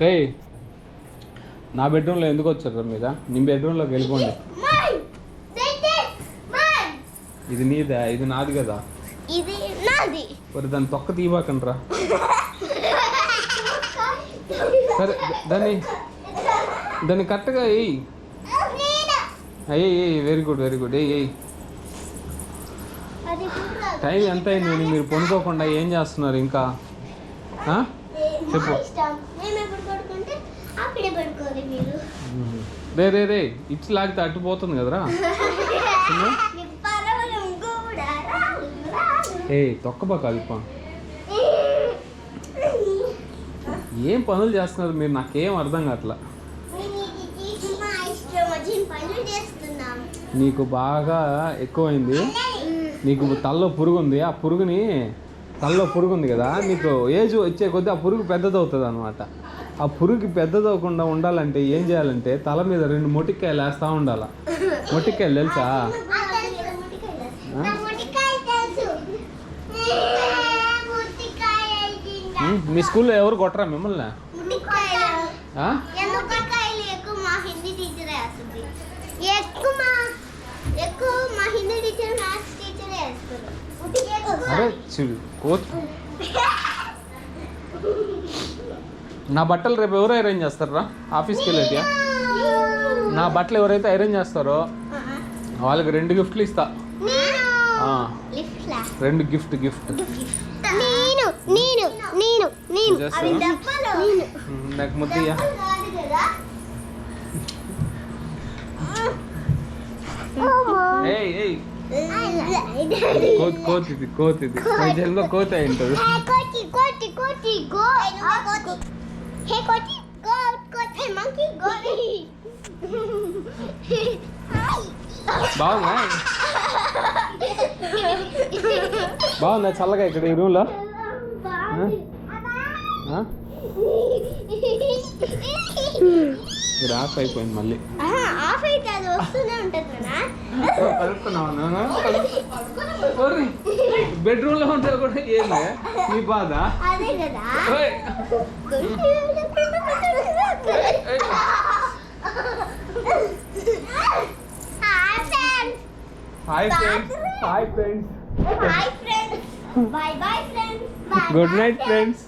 రే నా బెడ్రూమ్లో ఎందుకు వచ్చారు మీరు నీ బెడ్రూమ్లోకి వెళ్ళిపోండి. ఇది నీదా ఇది నాది కదా. ఇది నాది. మరి దాన్ని తొక్క తీయబాకండ్రా సరే దాన్ని దాన్ని కరెక్ట్గా వేయి. అయ్యి వెరీ గుడ్ వెరీ గుడ్ ఏయ్ కూడా టైం ఎంత అయింది మీరు పొనుకోకుండా ఏం చేస్తున్నారు ఇంకా? చెప్పు. రే రే రే ఇచ్చి లాగితే అట్టుపోతుంది కదరా. ఏ తొక్కబాక అల్ప ఏం పనులు చేస్తున్నారు మీరు? నాకేం అర్థం కావట్లా. నీకు బాగా ఎక్కువైంది. నీకు తలలో పురుగు ఉంది ఆ పురుగుని తలలో పురుగు ఉంది కదా. నీకు ఏజ్ వచ్చే కొద్దీ ఆ పురుగు పెద్దదవుతుంది అనమాట ఆ పురుగు పెద్దదవకుండా ఉండాలంటే ఏం చేయాలంటే తల మీద రెండు మొటిక్కాయలు వేస్తూ ఉండాల మొటిక్కాయలు తెలుసా మీ స్కూల్లో ఎవరు కొట్టరా మిమ్మల్ని మొటికాయలు. ఆ? ఎందుకొట్టాయిలు నా బట్టలు రేపు ఎవరు ఐరన్ చేస్తారా ఆఫీస్కి వెళ్ళేటియా? నా బట్టలు ఎవరైతే ఐరన్ చేస్తారో వాళ్ళకి రెండు గిఫ్ట్లు ఇస్తా. రెండు గిఫ్ట్ గిఫ్ట్. నేను నేను నేను నేను. నాకు ముద్దయ్యా కోతి కోతి కోతి జన్మ కోతి అయి ఉంటుంది. కోటి హే కోటి గో కోటి మంకీ గో బాగుందా? బాగుందా చల్లగా ఇక్కడ ఈ రూమ్లో? ఇది ఆఫ్ అయిపోయింది మళ్ళీ. ఆఫ్ అయితే అది వస్తూనే ఉంటుంది నాన్న. కలుపుకున్నావా బెడ్రూమ్లో ఉంటే కూడా ఏంది? నీ బాధ? అదే కదా. Hi friends hi friends hi friends hi friends bye bye friends good night friends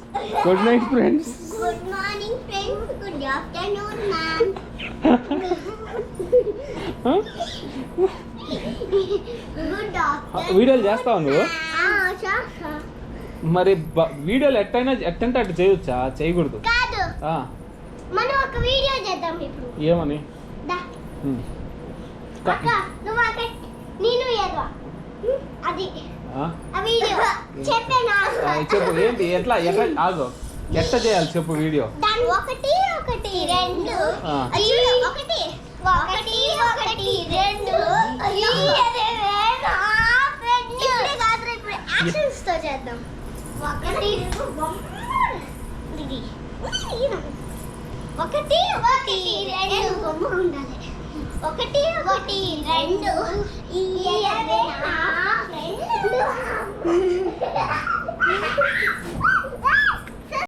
good night friends good morning friends good afternoon ma'am వీడియోలు చేస్తావు నువ్వు? మరి బ- వీడియోలు ఎట్టయినా ఎట్టంటే అటు చేయొచ్చా? చేయకూడదు. మనం ఒక వీడియో చేద్దాం ఇప్పుడు. ఏమని? దా. అక్క నువ్వు అక్క నేను ఏదో. అది. ఆ? ఆ వీడియో. చెప్పాను? చెప్పు ఏంటి? ఎట్లా ఎట్లా? ఆగు. ఎట్లా చేయాలి చెప్పు వీడియో? దాని ఒకటి ఒకటి రెండు. ఒకటి ఒకటి ఒకటి రెండు. actions తో చేద్దాం. ఒకటి ఇది. ఒకటి ఒకటి రెండు. బొమ్మ ఉండాలి ఒకటి ఒకటి రెండు.